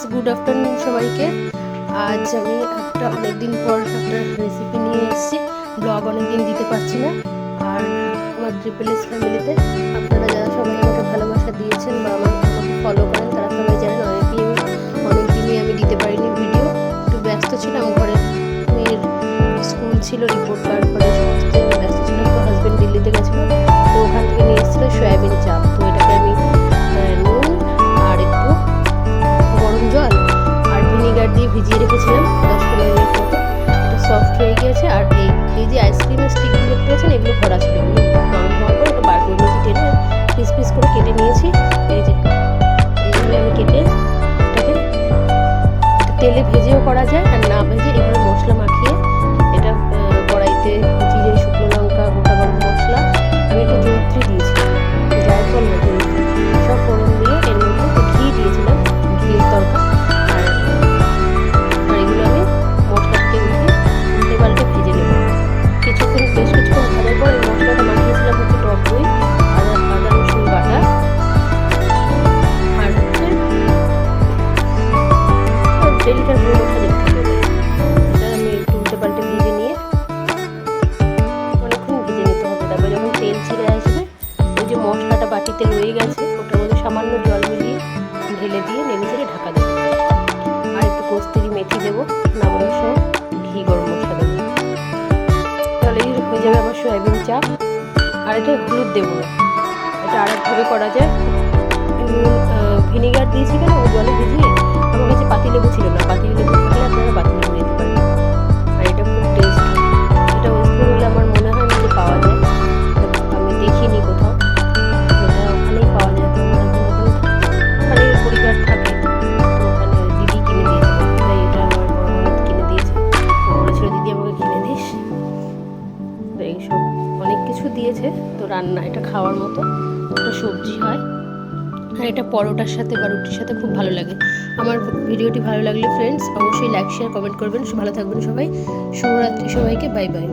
Friends good afternoon সবাইকে। আজ আমি একটা অনেকদিন পর একটা রেসিপি নিয়ে এসেছি। ব্লগ অনেকদিন দিতে পারছি না। আর আমার ট্রিপল এস ফ্যামিলিতে আপনারা যারা সবাই আমাকে ভালোবাসা দিয়েছেন বা আমার আমাকে ফলো করেন, তারা সবাই জানেন অনেকদিন অনেক দিনই আমি দিতে পারিনি ভিডিও একটু ব্যস্ত ছিলাম ঘরে। মেয়ের স্কুল ছিল রিপোর্ট কার্ড করে সমস্ত ব্যস্ত ছিলাম, তো হাজব্যান্ড দিল্লিতে গেছিল। গুঁড়ো মশলা দেখতে হবে এটা আমি একটু উল্টে পাল্টে ভেজে নিয়ে অনেকক্ষণ ভেজে নিতে হবে। যখন তেল ছেড়ে আসবে, ওই যে মশলাটা বাটিতে রয়ে গেছে, ওটার মধ্যে সামান্য জল মিলিয়ে ঢেলে দিয়ে নেড়ে চেড়ে ঢাকা দেবো। আর একটু কস্তুরি মেথি দেবো নামানোর ঘি গরম মশলা দেবো। তাহলে হয়ে যাবে আমার সয়াবিন চাপ আর এটা হলুদ দেবো। এটা আরেকভাবে করা যায়। ভিনেগার দিয়েছি কেন? ও জলে ভিজিয়ে পাতিলেবু ছিল না পাতিলেবু থাকলে আপনারা পাতিলেবু দিতে পারেন। আর এটা খুব টেস্ট এটা ওয়েস্ট বেঙ্গলে আমার মনে হয় না যে পাওয়া যায় আমি দেখিনি কোথাও। এটা ওখানেই পাওয়া যায় তো পরিবার দিদি কিনে দিয়েছে এটা কিনে দিয়েছে। দিদি, আমাকে কিনে দিস। তো এইসব অনেক কিছু দিয়েছে, তো রান্না, এটা খাওয়ার মতো। একটা সবজি হয় আর এটা পরোটার সাথে বা রুটির সাথে খুব ভালো লাগে। আমার ভিডিওটি ভালো লাগলে ফ্রেন্ডস অবশ্যই লাইক শেয়ার কমেন্ট করবেন। ভালো থাকবেন সবাই। শুভরাত্রি সবাইকে বাই বাই